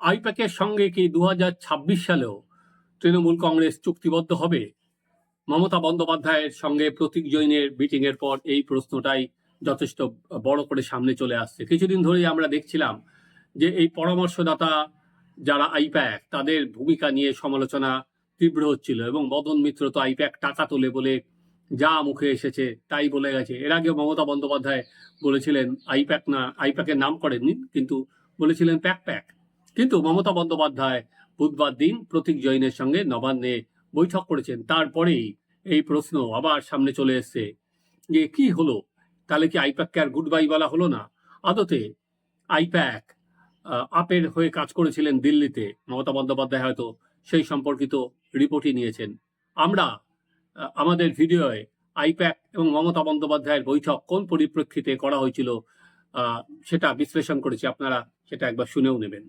আইপ্যাকের সঙ্গে কি দু হাজার ছাব্বিশ সালেও তৃণমূল কংগ্রেস চুক্তিবদ্ধ হবে? মমতা বন্দ্যোপাধ্যায়ের সঙ্গে প্রতীক জৈনের মিটিং এর পর এই প্রশ্নটাই যথেষ্ট বড় করে সামনে চলে আসছে। কিছুদিন ধরেই আমরা দেখছিলাম যে এই পরামর্শদাতা যারা আইপ্যাক, তাদের ভূমিকা নিয়ে সমালোচনা তীব্র হচ্ছিল এবং মদন মিত্র তো আইপ্যাক টাকা তোলে বলে যা মুখে এসেছে তাই বলে গেছে। এর আগে মমতা বন্দ্যোপাধ্যায় বলেছিলেন, আইপ্যাক না, আইপ্যাকের নাম করেননি, কিন্তু বলেছিলেন প্যাক প্যাক। কিন্তু মমতা বন্দ্যোপাধ্যায় বুধবার দিন প্রতীক জৈনের সঙ্গে নবান্নে বৈঠক করেছেন। তারপরেই এই প্রশ্ন আবার সামনে চলে এসছে যে, কি হলো? তাহলে কি আইপ্যাককে আর গুড বাই বলা হলো না? আদতে আইপ্যাক আপের হয়ে কাজ করেছিলেন দিল্লিতে। মমতা বন্দ্যোপাধ্যায় হয়তো সেই সম্পর্কিত রিপোর্টই নিয়েছেন। আমরা আমাদের ভিডিওয়ে আইপ্যাক এবং মমতা বন্দ্যোপাধ্যায়ের বৈঠক কোন পরিপ্রেক্ষিতে করা হয়েছিল সেটা বিশ্লেষণ করেছি। আপনারা সেটা একবার শুনেও নেবেন।